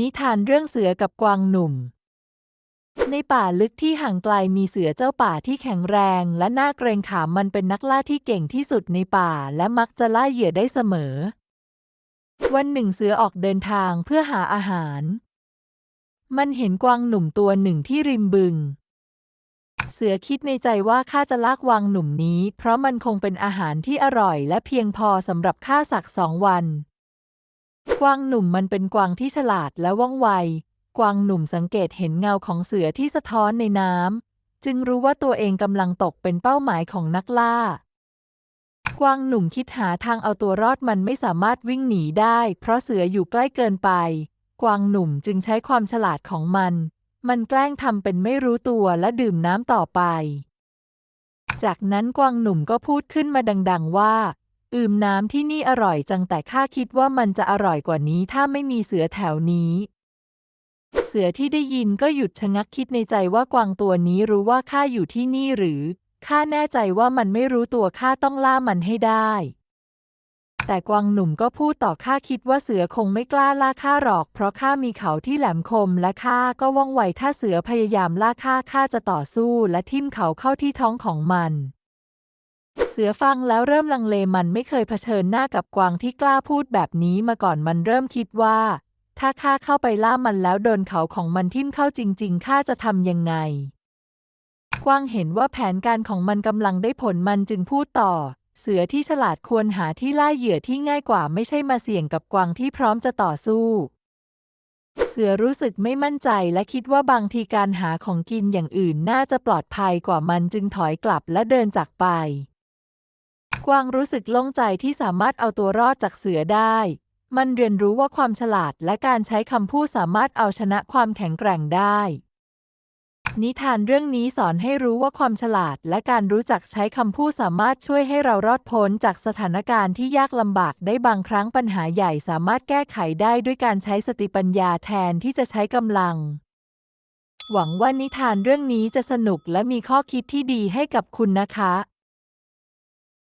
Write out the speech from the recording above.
นิทานเรื่องเสือกับกวางหนุ่ม ในป่าลึกที่ห่างไกลมีเสือเจ้าป่าที่แข็งแรง และน่าเกรงขามมันเป็นนักล่าที่เก่งที่สุดในป่า และมักจะล่าเหยื่อได้เสมอ วันหนึ่งเสือออกเดินทางเพื่อหาอาหาร มันเห็นกวางหนุ่มตัวหนึ่งที่ริมบึง เสือคิดในใจว่าข้าจะลากกวางหนุ่มนี้ เพราะมันคงเป็นอาหารที่อร่อย และเพียงพอสำหรับข้าสักสองวัน กวางหนุ่มมันเป็นกวางที่ฉลาดและว่องไว กวางหนุ่มสังเกตเห็นเงาของเสือที่สะท้อนในน้ำ จึงรู้ว่าตัวเองกำลังตกเป็นเป้าหมายของนักล่า กวางหนุ่มคิดหาทางเอาตัวรอดมันไม่สามารถวิ่งหนีได้ เพราะเสืออยู่ใกล้เกินไป กวางหนุ่มจึงใช้ความฉลาดของมัน มันแกล้งทำเป็นไม่รู้ตัวและดื่มน้ำต่อไป จากนั้นกวางหนุ่มก็พูดขึ้นมาดัง ๆว่า อืมน้ำที่นี่อร่อยจังแต่ข้าคิดว่ามันจะอร่อยกว่านี้ถ้าไม่มีเสือแถวนี้ เสือที่ได้ยินก็หยุดชะงักคิดในใจว่ากวางตัวนี้รู้ว่าข้าอยู่ที่นี่หรือข้าแน่ใจว่ามันไม่รู้ตัวข้าต้องล่ามันให้ได้ แต่กวางหนุ่มก็พูดต่อข้าคิดว่าเสือคงไม่กล้าล่าข้าหรอก เพราะข้ามีเขาที่แหลมคมและข้าก็ว่องไวถ้าเสือพยายามล่าข้าข้าจะต่อสู้และทิ่มเขาเข้าที่ท้องของมัน สือฟังแล้วเริ่มลังเลมันไม่เคยเผชิญหน้ากับกวางที่กล้าพูดแบบนี้มาก่อนมันเริ่มคิดว่า ถ้าข้าเข้าไปล่ามันแล้วโดนเขาของมันทิ่มเข้าจริงๆข้าจะทำยังไง กวางเห็นว่าแผนการของมันกำลังได้ผลมันจึงพูดต่อ เสือที่ฉลาดควรหาที่ล่าเหยื่อที่ง่ายกว่าไม่ใช่มาเสี่ยงกับกวางที่พร้อมจะต่อสู้เสือรู้สึกไม่มั่นใจและคิดว่าบางทีการหาของกินอย่างอื่นน่าจะปลอดภัยกว่ามันจึงถอยกลับและเดินจากไป กวางรู้สึกโล่งใจที่สามารถเอาตัวรอดจากเสือได้ มันเรียนรู้ว่าความฉลาดและการใช้คำพูดสามารถเอาชนะความแข็งแกร่งได้ นิทานเรื่องนี้สอนให้รู้ว่าความฉลาดและการรู้จักใช้คำพูดสามารถช่วยให้เรารอดพ้นจากสถานการณ์ที่ยากลำบากได้บางครั้งปัญหาใหญ่สามารถแก้ไขได้ด้วยการใช้สติปัญญาแทนที่จะใช้กำลังหวังว่านิทานเรื่องนี้จะสนุกและมีข้อคิดที่ดีให้กับคุณนะคะ